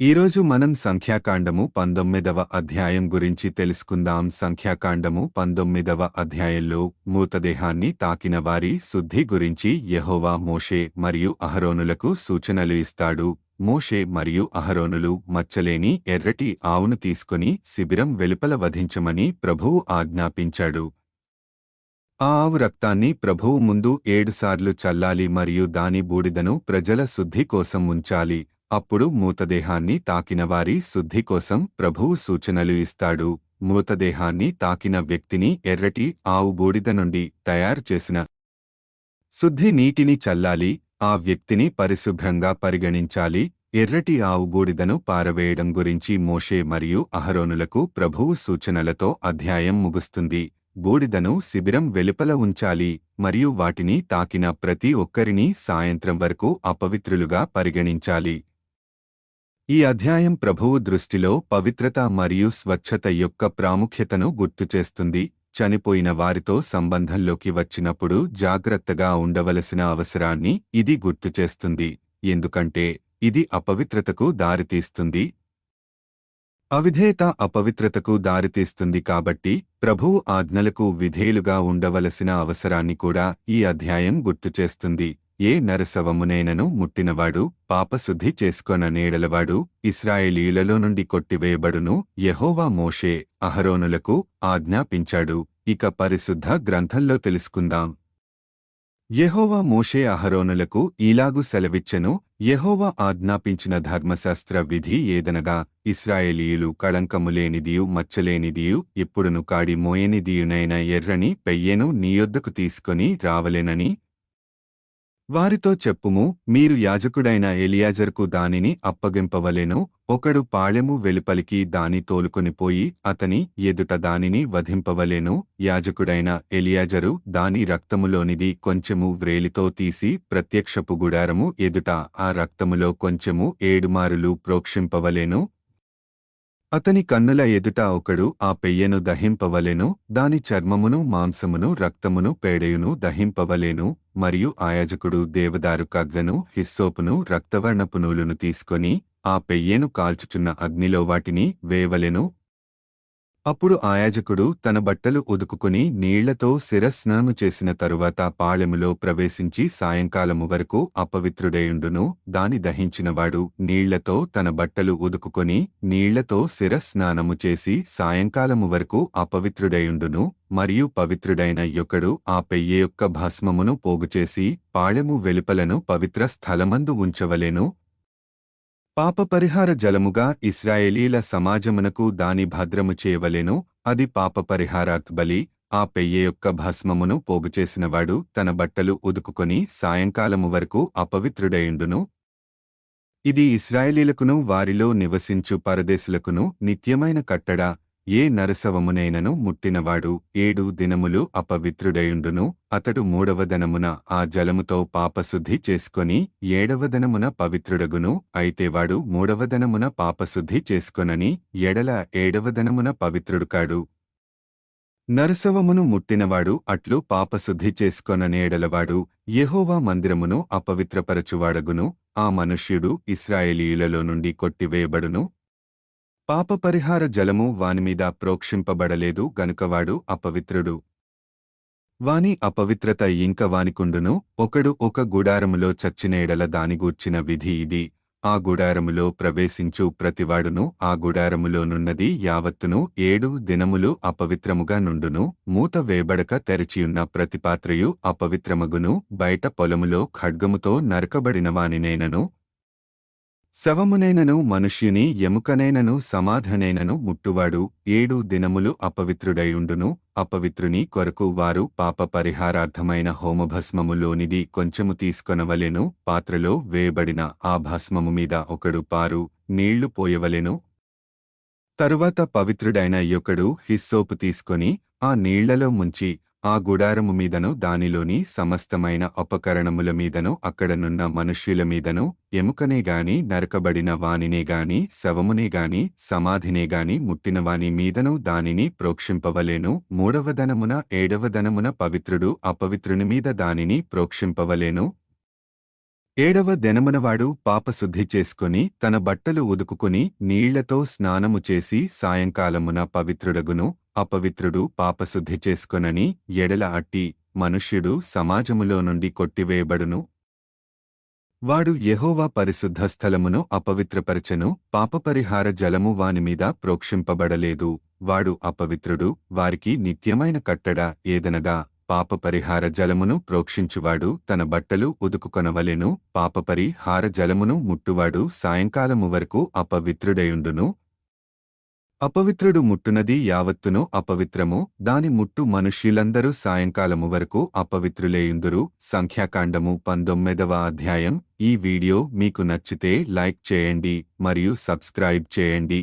ఈరోజు మనం సంఖ్యాకాండము పంతొమ్మిదవ అధ్యాయం గురించి తెలుసుకుందాం. సంఖ్యాకాండము పంతొమ్మిదవ అధ్యాయంలో మృతదేహాన్ని తాకిన వారి శుద్ధి గురించి యహోవా మోషే మరియు అహరోనులకు సూచనలు ఇస్తాడు. మోషే మరియు అహరోనులు మచ్చలేని ఎర్రటి ఆవును తీసుకుని శిబిరం వెలుపల వధించమని ప్రభువు ఆజ్ఞాపించాడు. ఆ ఆవు రక్తాన్ని ప్రభువు ముందు ఏడుసార్లు చల్లాలి మరియు దాని బూడిదను ప్రజల శుద్ధి కోసం ఉంచాలి. అప్పుడు మూతదేహాన్ని తాకినవారి శుద్ధి కోసం ప్రభువు సూచనలు ఇస్తాడు. మూతదేహాన్ని తాకిన వ్యక్తిని ఎర్రటి ఆవు బూడిద నుండి తయారు చేసిన శుద్ధి నీటిని చల్లాలి ఆ వ్యక్తిని పరిశుభ్రంగా పరిగణించాలి. ఎర్రటి ఆవు బూడిదను పారవేయడం గురించి మోషే మరియు అహరోనులకు ప్రభువు సూచనలతో అధ్యాయం ముగుస్తుంది. బూడిదను శిబిరం వెలుపల ఉంచాలి మరియు వాటిని తాకిన ప్రతి ఒక్కరినీ సాయంత్రం వరకు అపవిత్రులుగా పరిగణించాలి. ఈ అధ్యాయం ప్రభువు దృష్టిలో పవిత్రత మరియు స్వచ్ఛత యొక్క ప్రాముఖ్యతను గుర్తుచేస్తుంది చనిపోయిన వారితో సంబంధంలోకి వచ్చినప్పుడు జాగ్రత్తగా ఉండవలసిన అవసరాన్ని ఇది గుర్తుచేస్తుంది ఎందుకంటే ఇది అపవిత్రతకు దారితీస్తుంది. అవిధేయత అపవిత్రతకు దారితీస్తుంది కాబట్టి ప్రభువు ఆజ్ఞలకు విధేయులుగా ఉండవలసిన అవసరాన్ని కూడా ఈ అధ్యాయం గుర్తుచేస్తుంది ఏ నరసవమునైనను ముట్టినవాడు పాపశుద్ధి చేసుకొన నేడలవాడు ఇస్రాయేలీలలో నుండి కొట్టివేయబడును యహోవా మోషే అహరోనులకు ఆజ్ఞాపించాడు. ఇక పరిశుద్ధ గ్రంథంలో తెలుసుకుందాం. యహోవా మోషే అహరోనులకు ఈలాగు సెలవిచ్చెను. యహోవా ఆజ్ఞాపించిన ధర్మశాస్త్ర విధి ఏదనగా ఇస్రాయేలీయులు కళంకములేనిదియు మచ్చలేనిదియు ఇప్పుడును కాడి మోయనిదియునైన ఎర్రని పెయ్యెను నీయొద్దకు తీసుకొని రావలేనని వారితో చెప్పుము మీరు యాజకుడైన ఎలియాజర్కు దానిని అప్పగింపవలెను ఒకడు పాళెము వెలుపలికి దాని తోలుకొనిపోయి అతని ఎదుట దానిని వధింపవలెను యాజకుడైన ఎలియాజరు దాని రక్తములోనిది కొంచెము వ్రేలితో తీసి ప్రత్యక్షపు గుడారము ఎదుట ఆ రక్తములో కొంచెము ఏడుమారులు ప్రోక్షింపవలెను అతని కన్నుల ఎదుట ఒకడు ఆ పెయ్యను దహింపవలెను దాని చర్మమును మాంసమును రక్తమును పేడయును దహింపవలెను మరియు ఆయాజకుడు దేవదారు కగ్గను హిస్సోపును రక్తవర్ణపు నూలును తీసుకొని ఆ పెయ్యెను కాల్చుచున్న అగ్నిలో వాటిని వేవలెను అప్పుడు ఆయాజకుడు తన బట్టలు ఉదుకుకుని నీళ్ళతో శిరస్నానము చేసిన తరువాత పాళెములో ప్రవేశించి సాయంకాలము వరకు అపవిత్రుడేయుండును. దాని దహించినవాడు నీళ్ళతో తన బట్టలు ఉదుకుకొని నీళ్ళతో శిరస్నానము చేసి సాయంకాలము వరకు అపవిత్రుడేయుండును. మరియు పవిత్రుడైన యొక్కడు ఆ పెయ్య యొక్క భస్మమును పోగుచేసి పాళెము వెలుపలను పవిత్ర స్థలమందు ఉంచవలెను. పాపపరిహార జలముగా ఇస్రాయేలీల సమాజమునకు దాని భద్రము చేయవలెను అది పాపపరిహారాత్ బలి ఆ పెయ్య యొక్క భస్మమును పోగుచేసినవాడు తన బట్టలు ఉదుకుకొని సాయంకాలము వరకు అపవిత్రుడయుండును. ఇది ఇస్రాయేలీలకును వారిలో నివసించు పరదేశులకును నిత్యమైన కట్టడా. ఏ నరసవమునైనను ముట్టినవాడు ఏడు దినములు అపవిత్రుడయుండును అతడు మూడవ దినమున ఆ జలముతో పాపశుద్ధి చేసుకొని ఏడవ దినమున పవిత్రుడగును అయితే వాడు మూడవ దినమున పాపశుద్ధి చేసుకొనని ఎడల ఏడవ దినమున పవిత్రుడు కాడు నరసవమును ముట్టినవాడు అట్లు పాపశుద్ధి చేసుకొననేడలవాడు యెహోవా మందిరమును అపవిత్రపరచువాడగును ఆ మనుష్యుడు ఇస్రాయేలీయులలో నుండి కొట్టివేయబడును పాపపరిహార జలము వానిమీద ప్రోక్షింపబడలేదు గనుకవాడు అపవిత్రుడు. వాని అపవిత్రత ఇంక వానికుండును ఒకడు ఒక గుడారములో చచ్చినేడల దానిగూర్చిన విధి ఇది. ఆ గుడారములో ప్రవేశించు ప్రతివాడును ఆ గుడారములోనున్నది యావత్తును ఏడు దినములు అపవిత్రముగా నుండును మూత వేబడక తెరచియున్న ప్రతిపాత్రయు అపవిత్రమగును బయట పొలములో ఖడ్గముతో నరకబడినవానినేనను శవమునైనను మనుష్యుని ఎముకనైనను సమాధనైనను ముట్టువాడు. ఏడు దినములు అపవిత్రుడైయుండును. అపవిత్రుని కొరకు వారు పాప పరిహారార్థమైన హోమభస్మములోనిది కొంచెము తీసుకొనవలెను. పాత్రలో వేయబడిన ఆ భస్మము మీద ఒకడు పారు నీళ్ళు పోయవలెను. తరువాత పవిత్రుడైన యొకడు హిస్సోపు తీసుకొని ఆ నీళ్ళలో ముంచి ఆ గుడారము మీదను దానిలోని సమస్తమైన ఉపకరణముల మీదను అక్కడనున్న మనుష్యుల మీదను ఎముకనే గాని నరకబడిన వానినే గాని శవమునే గాని సమాధినే గాని ముట్టిన వాని మీదను దానిని ప్రోక్షింపవలేను. మూడవ దనమున ఏడవ పవిత్రుడు అపవిత్రుని మీద దానిని ప్రోక్షింపవలేను. ఏడవ దినమునవాడు పాపశుద్ధి చేసుకుని తన బట్టలు ఉదుకుకుని నీళ్ళతో స్నానము చేసి సాయంకాలమున పవిత్రుడగును అపవిత్రుడు పాపశుద్ధి చేసుకొనని ఎడల అట్టి మనుష్యుడు సమాజములో నుండి కొట్టివేయబడును. వాడు యహోవా పరిశుద్ధ స్థలమును అపవిత్రపరచను పాపపరిహార జలము వానిమీద ప్రోక్షింపబడలేదు. వాడు అపవిత్రుడు వారికి నిత్యమైన కట్టడ ఏదనగా పాపపరిహార జలమును ప్రోక్షించువాడు తన బట్టలు ఉదుకుకొనవలెను పాపపరిహార జలమును ముట్టువాడు సాయంకాలము వరకు అపవిత్రుడయుండును. అపవిత్రుడు ముట్టునది యావత్తును అపవిత్రము. దాని ముట్టు మనుష్యులందరూ సాయంకాలము వరకు అపవిత్రులేయుందురు. సంఖ్యాకాండము పంతొమ్మిదవ అధ్యాయం. ఈ వీడియో మీకు నచ్చితే లైక్ చేయండి మరియు సబ్స్క్రైబ్ చేయండి.